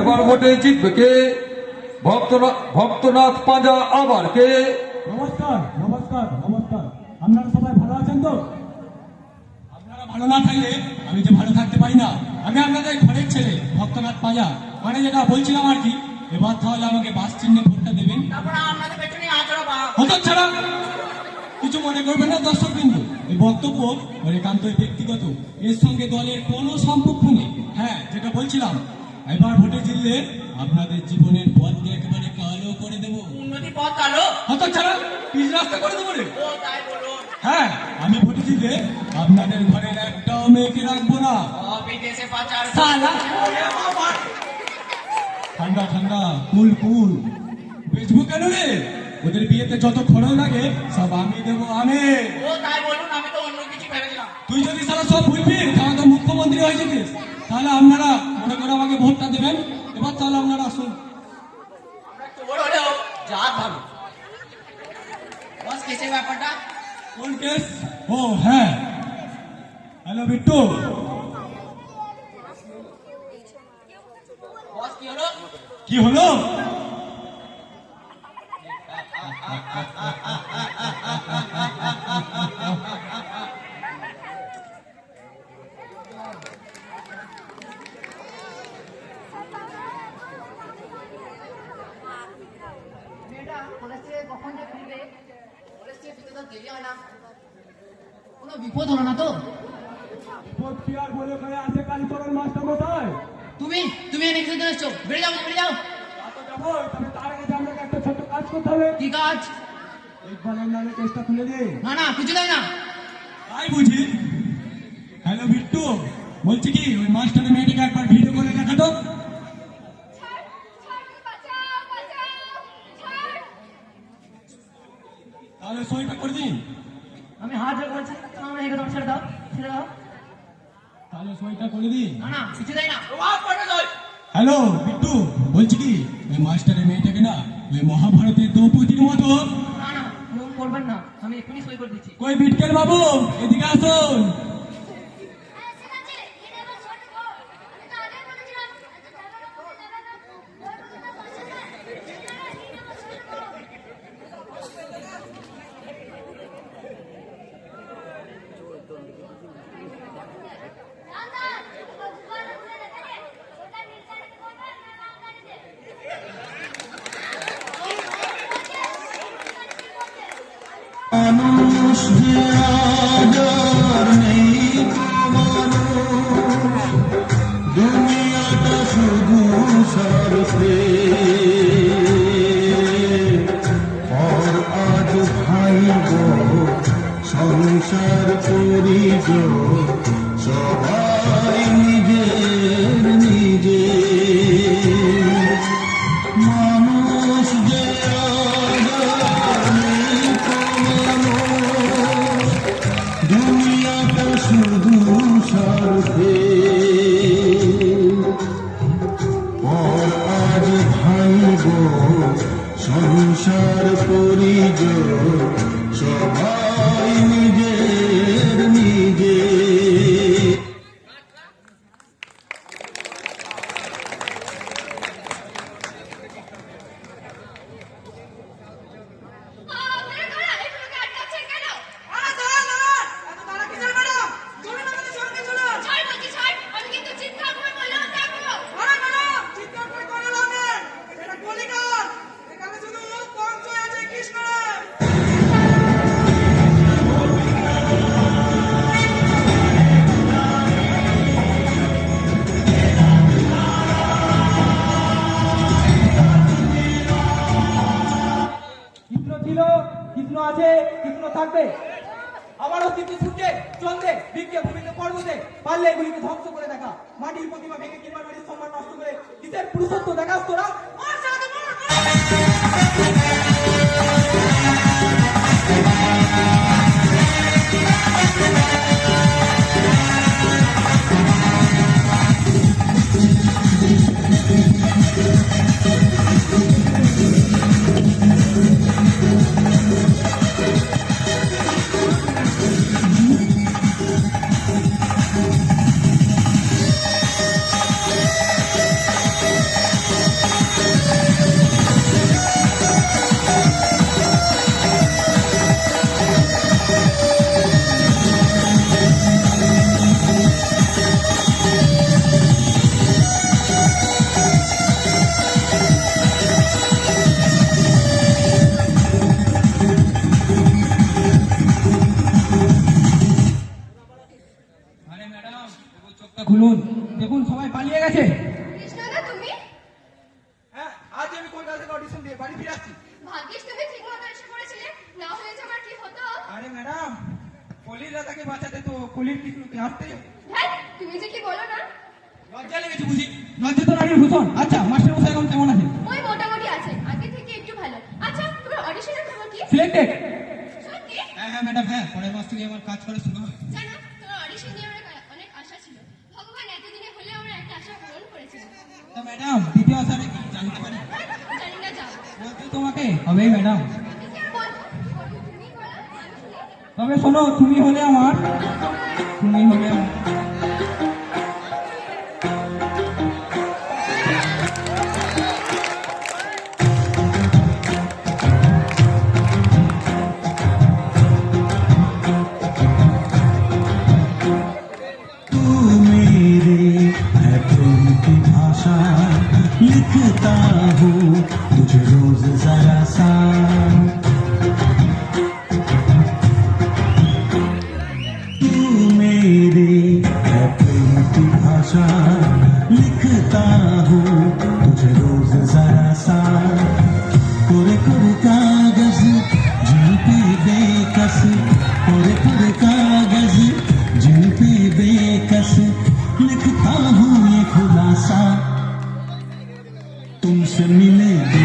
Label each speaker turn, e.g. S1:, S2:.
S1: এবার ভোটে জিতবে কে? ভক্তনাথ ভক্তনাথ পাঁজা আবার কে?
S2: নমস্কার নমস্কার নমস্কার। আপনারা সবাই ভালো আছেন তো? আপনারা ভালো না থাকলে আমি যে ভালো থাকতে পারি না। আমি আপনাদের ঘরের ছেলে ভক্তনাথ পাজা। মানে যেটা বলছিলাম আর কি এবার তাহলে আমাকে বাস চিহ্নে ভোটটা দেবেন।
S3: তারপরে আপনাদের পেছনে আচরো বা
S2: হতো ছাড়া কিছু মনে করবেন না দর্শক বিন্দু এই বক্তব্য ওর একান্ত ব্যক্তিগত। এর সঙ্গে দলের কোনো সম্পর্ক নেই। হ্যাঁ যেটা বলছিলাম এবার ভোটে জিতলে আপনাদের জীবনের পথকে একেবারে কালো করে দেবো।
S3: উন্নতি পথ কালো।
S2: হতো ছাড়া পিচ রাস্তা করে দেবো রে।
S3: ও তাই বলো
S2: হ্যাঁ আমি ভোটে জিতলে আপনাদের ঘরের একটাও মেয়েকে রাখব না।
S3: বিদেশে পাচার।
S2: সালা। ঠান্ডা ঠান্ডা কুল কুল। বেচবো কেন রে? ওদের বিয়েতে যত খরচ লাগে সব আমি দেবো আমি
S3: ও তাই বলুন আমি তো অন্য কিছু ভেবেছিলাম
S2: তুই যদি সারা সব ভুলবি তাহলে তো মুখ্যমন্ত্রী হয়ে যেতিস তাহলে আপনারা মনে করে আমাকে ভোটটা দেবেন। এবার তাহলে আপনারা আসুন। কোন কেস ও হ্যাঁ। হ্যালো বিট্টু
S3: কি হলো
S2: কি হলো
S3: মেয়েটা কলেজ থেকে কখন যে ফিরবে কলেজ কোনো বিপদ হলো না তো?
S2: আর বলে করে আছে কালীচরণ মাস্টার মশাই
S3: তুমি তুমি এনে এসছো। বেড়ে যাও বেড়ে যাও।
S2: যাব তবে তার আগে আমাকে একটা কাজ করতে হবে।
S3: কি কাজ?
S2: ইকবালের নামে কেসটা খুলে দে।
S3: না না কিছু দেয় না।
S2: তাই বুঝি? হ্যালো বিট্টু। বলছি কি ওই মাস্টারের মেয়েটাকে একবার ভিডিও করে দেখা তো তাহলে সইটা করে দিন।
S3: আমি হাত জোর করছি সামনে এগো ছেড়ে দাও ছেড়ে দাও।
S2: তাহলে সইটা করে দিন।
S3: না না কিছু দেয় না। ওয়াক করে দাও
S2: হ্যালো বিট্টু বলছি কি ওই মাস্টারের মেয়েটাকে না ওই মহাভারতের দ্রৌপদীর মতো।
S3: না না করবেন না আমি এক্ষুনি সই করে দিচ্ছি।
S2: কই বিটকেল বাবু এদিকে আসুন।
S4: করিব
S5: সবাই নিজের নিজে
S6: থাকবে। আবারও কিন্তু সূর্যে, চন্দ্রে বৃক্ষে ভূমিতে, পর্বতে পারলে এগুলিকে ধ্বংস করে দেখা। মাটির প্রতিমা ভেঙে কিংবা নারীর সম্মান নষ্ট করে নিজের পুরুষত্ব দেখাস তোরা শুনুন দেখুন সবাই পালিয়ে গেছে।
S4: কৃষ্ণদা তুমি?
S6: হ্যাঁ আজ আমি কলকাতা থেকে অডিশন দিয়ে বাড়ি ফিরে আসছি।
S4: ভাগ্যিস তুমি ঠিক এসে পড়েছিলে। না হলে যে আমার কি হতো?
S6: আরে ম্যাডাম কলির দাদাকে বাঁচাতে তো কলির কৃষ্ণকে আসতে
S4: হ্যাঁ তুমি যে কি বলো না?
S6: লজ্জা লেগেছে বুঝি। লজ্জা তো নারীর ভূষণ। আচ্ছা মাস্টার মশাই এখন কেমন আছে
S4: ওই মোটামুটি আছে আগে থেকে একটু ভালো। আচ্ছা তোমার অডিশনের খবর কি?
S6: সিলেক্টেড
S4: সত্যি?
S2: হ্যাঁ হ্যাঁ ম্যাডাম হ্যাঁ পরের মাস থেকে আমার কাজ করা শুরু হবে।
S4: জানো তোমার অডিশন নিয়ে আমার ম্যাডাম দ্বিতীয় আসারে জানতে পারি বলছি তোমাকে
S2: হবেই ম্যাডাম তবে শোনো তুমি হলে
S4: আমার তুমি হলে
S2: আমার दिखता हूँ, तुझे
S4: रोज जरा सा। तू मेरी प्रेम भाषा लिखता
S6: हूँ कुछ रोज जरा सा। कोरे कोरे Feminine.